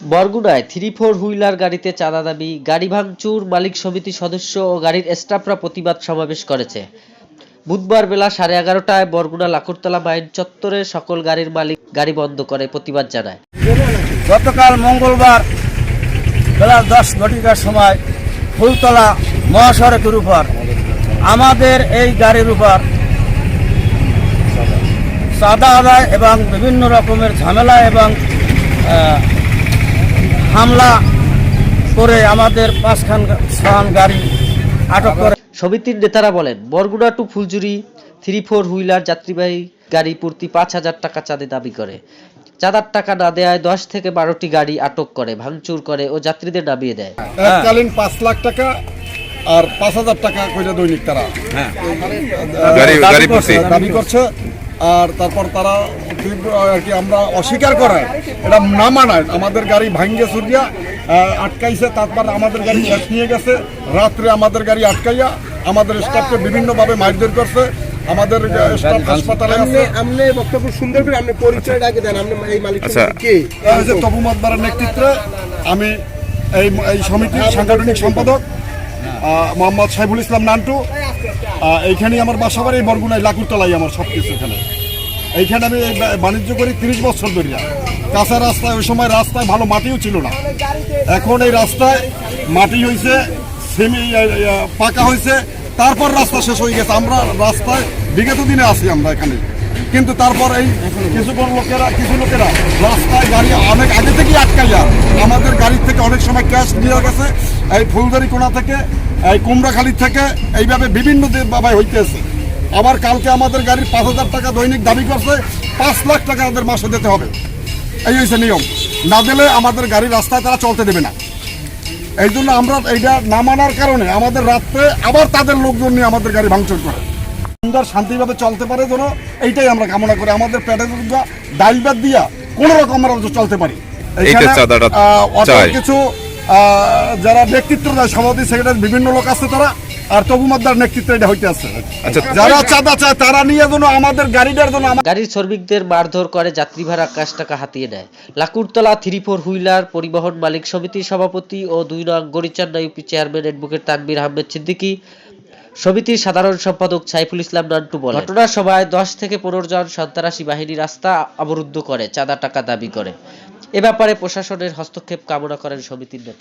বরগুনায় three four wheeler গাড়িতে চাঁদা দাবি, গাড়ি ভাঙচুর, মালিক সমিতি সদস্য ও গাড়ির স্টাফরা প্রতিবাদ সমাবেশ করেছে। বুধবার বেলা সাড়ে এগারোটায় বরগুনা লাকুরতলা মাইন চত্বরে সকল গাড়ির মালিক গাড়ি বন্ধ করে প্রতিবাদ জানায়। গতকাল মঙ্গলবার বেলা দশ ঘটিকার সময় ফুলতলা মহাসড়কের উপর আমাদের এই গাড়ির উপর চাঁদা আদায় এবং বিভিন্ন রকমের ঝামেলা এবং হামলা করে আমাদের পাঁচখান ছখান গাড়ি আটক করে। সমিতির নেতারা বলেন Barguna to Fuljuri three four wheeler যাত্রীবাহী গাড়ি প্রতি পাঁচ হাজার টাকা চাঁদে দাবি করে। চাঁদার টাকা না দেয় দশ থেকে বারোটি গাড়ি আটক করে ভাঙচুর করে ও যাত্রীদের নামিয়ে দেয়। এককালীন পাঁচ লাখ টাকা আর পাঁচ হাজার টাকা করে দৈনিক তারা। গাড়ি দাবি করছে আর তারপর তারা তীব্র আর কি আমরা অস্বীকার করায়। এটা না মানায়। আমাদের গাড়ি ভাঙ্গে সুরিয়া আটকাইছে তারপর আমাদের গাড়ি ক্যাশ নিয়ে গেছে। রাত্রে আমাদের গাড়ি আটকাইয়া আমাদের স্টাফকে বিভিন্নভাবে মারধর করছে। আমাদের স্টাফ হাসপাতালে আছে। আপনি বক্তব্য সুন্দর করে আপনি পরিচয়টা আগে দেন। আপনি এই মালিক আচ্ছা। কে? এই যে তবু মতবারের নেতৃত্বে আমি এই এই সমিতির সাংগঠনিক সম্পাদক মোহাম্মদ সাইফুল ইসলাম নান্টু। এইখানেই আমার বাসা বাড়ি বরগুনায় লাকুরতলাই আমার সব কিছু এখানে। এইখানে আমি বাণিজ্য করি তিরিশ বছর ধরে কাঁচা রাস্তায়, ওই সময় রাস্তায় ভালো মাটিও ছিল না। এখন এই রাস্তায় মাটি হয়েছে সেমি পাকা হয়েছে তারপর রাস্তা শেষ হয়ে গেছে। আমরা রাস্তায় বিগত দিনে আসি আমরা এখানে। কিন্তু তারপর এই কিছু লোকেরা কিছু লোকেরা রাস্তায় গাড়ি অনেক আগে থেকেই আটকাইয়া, আমাদের গাড়ির থেকে অনেক সময় ক্যাশ নিয়ে গেছে। এই ফুলদারি কোনা থেকে, এই কুমড়াখালি থেকে, এইভাবে বিভিন্ন বাবাই হইতেছে। আবার কালকে আমাদের গাড়ির পাঁচ হাজার টাকা দৈনিক দাবি করছে পাঁচ লাখ টাকা আমাদের মাসে দিতে হবে। এই হয়েছে নিয়ম। না দিলে আমাদের গাড়ি রাস্তায় তারা চলতে দেবে না। এই জন্য আমরা এইটা না মানার কারণে আমাদের রাত্রে আবার তাদের লোকজন নিয়ে আমাদের গাড়ি ভাঙচুর করে। সুন্দর শান্তিভাবে চলতে পারে যেন এইটাই আমরা কামনা করি। আমাদের পেটে ডাইল বাদ দিয়া কোনো রকম আমরা চলতে পারি। কিছু আহ, যারা ব্যক্তিত্ব দেয় সভাপতি সেক্রেটারি বিভিন্ন লোক আছে তারা। আর তবু মাদ্দার নেতৃত্বে এটা হইতে আছে। আচ্ছা যারা চাঁদা চায় তারা নিয়ে যেন আমাদের গাড়িটার জন্য গাড়ির শ্রমিকদের মারধর করে যাত্রী ভাড়া আকাশ টাকা হাতিয়ে নেয়। লাকুরতলা থ্রি ফোর হুইলার পরিবহন মালিক সমিতির সভাপতি ও দুই নং Garichanna UP chairman advocate Tanvir Ahmed Siddiqui. সমিতির সাধারণ সম্পাদক সাইফুল ইসলাম নান্টু বলে ঘটনার সময় দশ থেকে পনেরো জন সন্ত্রাসী বাহিনী রাস্তা অবরুদ্ধ করে চাঁদা টাকা দাবি করে। এ ব্যাপারে প্রশাসনের হস্তক্ষেপ কামনা করেন সমিতির নেতা।